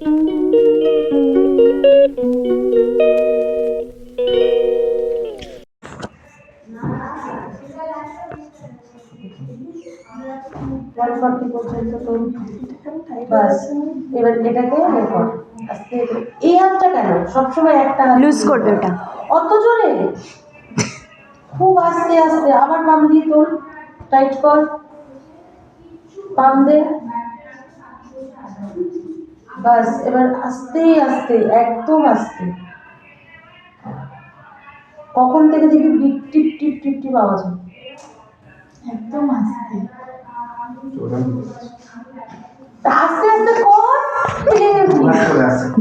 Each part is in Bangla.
ওয়ান ফর্টি পর্যন্ত তো বাস এবার এটাকে ইয়ে আস্তে এই হাতটা কেন? সবসময় একটা লুজ করবে ওটা। অত জোরে? খুব আস্তে আস্তে। আবার পাম দিয়ে তোল। টাইট কর। পাম দে। বাস এবার আস্তে আস্তে একদম আস্তে। কখন থেকে দেখি বিপ টিপ টিপ টিপ টিপ আওয়াজ হয়। একদম আস্তে। আস্তে আস্তে কর।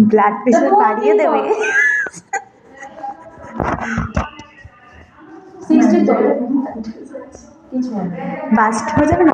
ব্লাড প্রেশার বাড়িয়ে দেবে। সিক্সটি তো। কিছু বাস্ট হয়ে যাবে না?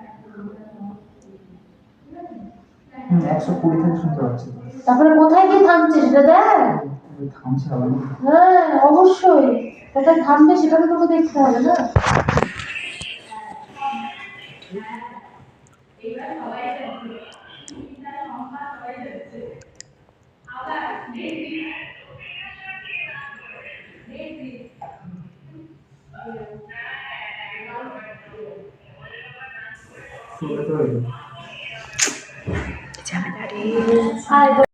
একশো কুড়ি থেকে শুনতে পাচ্ছি। তারপরে কোথায় গিয়ে থামছে সেটা দেখ। থামছে হ্যাঁ অবশ্যই। কোথায় থামবে সেটা তো তোকে দেখতে হবে না। শুনতে তো হইলো ঝামেলা রে আয়